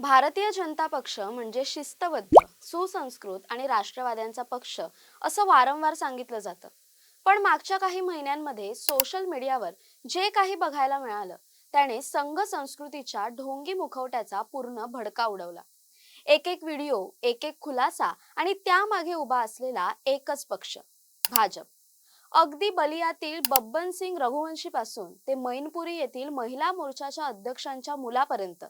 भारतीय जनता पक्ष म्हणजे शिस्तबद्ध सुसंस्कृत आणि राष्ट्रवाद्यांचा पक्ष असं वारंवार सांगितलं जातं. पण मागच्या काही महिन्यांमध्ये सोशल मीडियावर जे काही बघायला मिळालं त्याने संघ संस्कृतीच्या ढोंगी मुखवट्याचा पूर्ण भडका उडवला. एक एक व्हिडिओ एक एक खुलासा आणि त्यामागे उभा असलेला एकच पक्ष भाजप. अगदी बलियातील बब्बन सिंग रघुवंशी पासून ते मैनपुरी येथील महिला मोर्चाच्या अध्यक्षांच्या मुलापर्यंत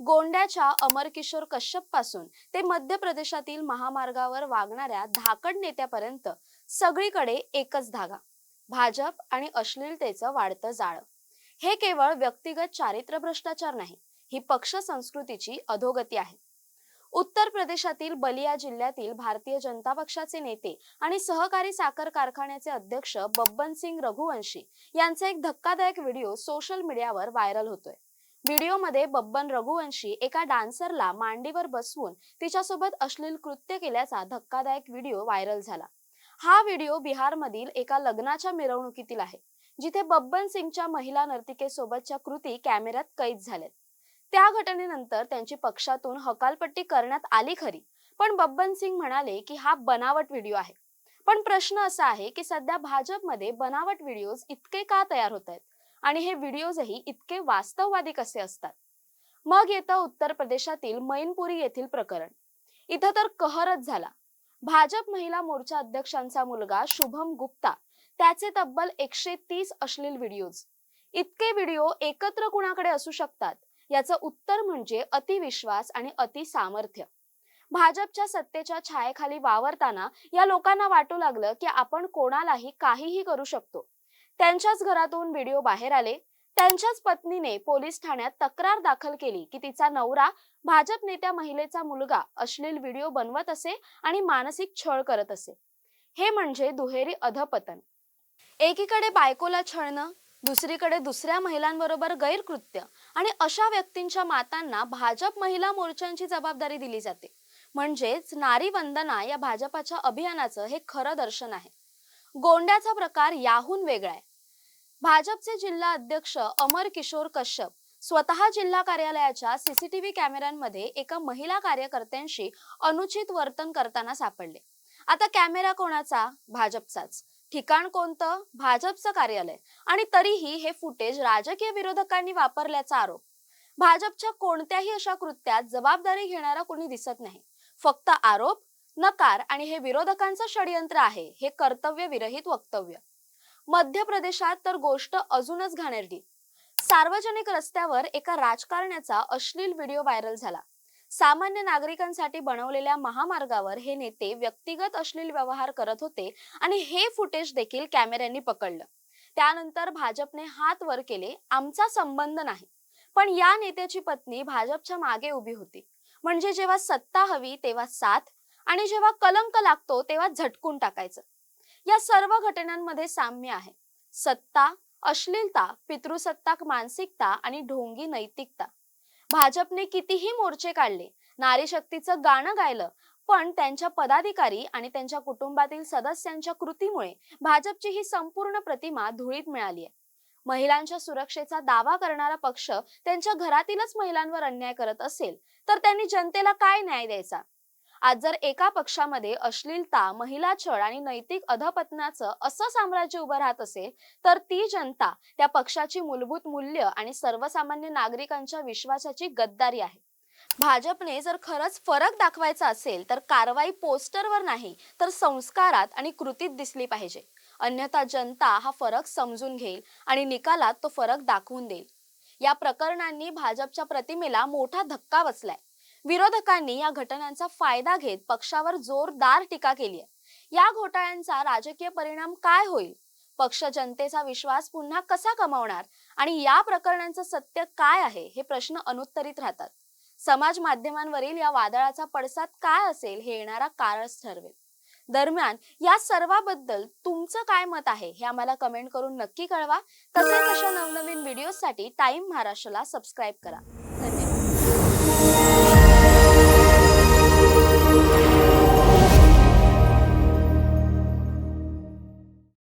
गोंड्याच्या अमर किशोर कश्यपपासून ते मध्य प्रदेशातील महामार्गावर वागणाऱ्या धाकड नेत्यापर्यंत सगळीकडे एकच धागा भाजप आणि अश्लीलतेचं वाढतं जाळं. हे केवळ व्यक्तिगत चारित्र्य भ्रष्टाचार नाही ही पक्ष संस्कृतीची अधोगती आहे. उत्तर प्रदेशातील बलिया जिल्ह्यातील भारतीय जनता पक्षाचे नेते आणि सहकारी साखर कारखान्याचे अध्यक्ष बब्बन सिंग रघुवंशी यांचा एक धक्कादायक व्हिडिओ सोशल मीडियावर व्हायरल होतोय. व्हिडिओमध्ये बब्बन रघुवंशी एका डान्सरला मांडीवर बसवून तिच्यासोबत अश्लील कृत्य केल्याचा धक्कादायक व्हिडिओ व्हायरल झाला. हा व्हिडिओ बिहारमधील एका लग्नाच्या मिरवणुकीतील आहे जिथे बब्बन सिंगच्या महिला नर्तिकेसोबतच्या कृती कॅमेऱ्यात कैद झाल्यात. त्या घटनेनंतर त्यांची पक्षातून हकालपट्टी करण्यात आली खरी पण बब्बन सिंग म्हणाले की हा बनावट व्हिडिओ आहे. पण प्रश्न असा आहे की सध्या भाजपमध्ये बनावट व्हिडिओज इतके का तयार होत आहेत? आणि हे व्हिडिओजही इतके वास्तववादी कसे असतात? मग येतं उत्तर प्रदेशातील मैनपुरी येथील प्रकरण. इथं तर कहरच झाला. भाजप महिला मोर्चा अध्यक्षांचा मुलगा शुभम गुप्ता त्याचे तब्बल एकशे तीस अश्लील व्हिडिओज. इतके व्हिडिओ एकत्र कुणाकडे असू शकतात? याचं उत्तर म्हणजे अतिविश्वास आणि अति सामर्थ्य भाजपच्या सत्तेच्या छायेखाली वावरताना या लोकांना वाटू लागलं की आपण कोणालाही काहीही करू शकतो. त्यांच्याच घरातून व्हिडिओ बाहेर आले. त्यांच्याच पत्नीने पोलीस ठाण्यात तक्रार दाखल केली की तिचा नवरा भाजप नेत्या महिलेचा मुलगा अश्लील व्हिडिओ बनवत असे आणि मानसिक छळ करत असे. हे म्हणजे दुहेरी अधपतन. एकीकडे बायकोला छळणं दुसरीकडे दुसऱ्या महिलांबरोबर गैरकृत्य आणि अशा व्यक्तींच्या मातांना भाजप महिला मोर्चांची जबाबदारी दिली जाते. म्हणजेच नारी वंदना या भाजपाच्या अभियानाचं हे खरं दर्शन आहे. गोंड्याचा प्रकार याहून वेगळा आहे. भाजपचे जिल्हा अध्यक्ष अमर किशोर कश्यप स्वतः जिल्हा कार्यालयाच्या सीसीटीव्ही कॅमेऱ्यांमध्ये एका महिला कार्यकर्त्यांशी अनुचित वर्तन करताना सापडले. आता कॅमेरा कोणाचा? भाजपचाच. ठिकाण कोणतं? भाजपचं कार्यालय. आणि तरीही हे फुटेज राजकीय विरोधकांनी वापरल्याचा आरोप. भाजपच्या कोणत्याही अशा कृत्यात जबाबदारी घेणारा कोणी दिसत नाही. फक्त आरोप नकार आणि हे विरोधकांचं षडयंत्र आहे हे कर्तव्य विरहित वक्तव्य. मध्य प्रदेशात तर गोष्ट अजूनच घाणेरडी. सार्वजनिक रस्त्यावर एका राजकारण्याचा अश्लील व्हिडिओ व्हायरल झाला. सामान्य नागरिकांसाठी बनवलेल्या महामार्गावर हे नेते व्यक्तिगत अश्लील व्यवहार करत होते आणि हे फुटेज देखील कॅमेऱ्यांनी पकडलं. त्यानंतर भाजपने हात वर केले आमचा संबंध नाही. पण या नेत्याची पत्नी भाजपच्या मागे उभी होती. म्हणजे जेव्हा सत्ता हवी तेव्हा साथ आणि जेव्हा कलंक लागतो तेव्हा झटकून टाकायचं. या सर्व घटनांमध्ये साम्य आहे. सत्ता अश्लीलता पितृसत्ताक मानसिकता आणि ढोंगी नैतिकता. भाजपने कितीही मोर्चे काढले नारी शक्तीचं गाणं गायलं पण त्यांच्या पदाधिकारी आणि त्यांच्या कुटुंबातील सदस्यांच्या कृतीमुळे भाजपची ही संपूर्ण प्रतिमा धुळीत मिळाली आहे महिलांच्या सुरक्षेचा दावा करणारा पक्ष त्यांच्या घरातीलच महिलांवर अन्याय करत असेल तर त्यांनी जनतेला काय न्याय द्यायचा? आज जर एका पक्षामध्ये अश्लीलता महिला छळ आणि नैतिक अधपतनाचं असं साम्राज्य उभं राहत असेल तर ती जनता त्या पक्षाची मूलभूत मूल्य आणि सर्वसामान्य नागरिकांच्या विश्वासाची गद्दारी आहे. भाजपने जर खरंच फरक दाखवायचा असेल तर कारवाई पोस्टरवर नाही तर संस्कारात आणि कृतीत दिसली पाहिजे. अन्यथा जनता हा फरक समजून घेईल आणि निकालात तो फरक दाखवून देईल. या प्रकरणांनी भाजपच्या प्रतिमेला मोठा धक्का बसलाय. विरोधकांनी या घटनांचा फायदा घेत पक्षावर जोरदार टीका केली आहे. या घोटाळ्यांचा राजकीय परिणाम काय होईल? पक्ष जनतेचा विश्वास पुन्हा कसा कमावणार आणि या प्रकरणांचं सत्य काय आहे? हे प्रश्न अनुत्तरित राहतात. समाज माध्यमांवरील या वादळाचा पडसाद काय असेल? हे येणारा काळच ठरवेल. दरम्यान या सर्वाबद्दल तुमचं काय मत आहे? हे आम्हाला कमेंट करून नक्की कळवा. तसेच अशा नवनवीन व्हिडिओसाठी टाइम महाराष्ट्राला सबस्क्राईब करा.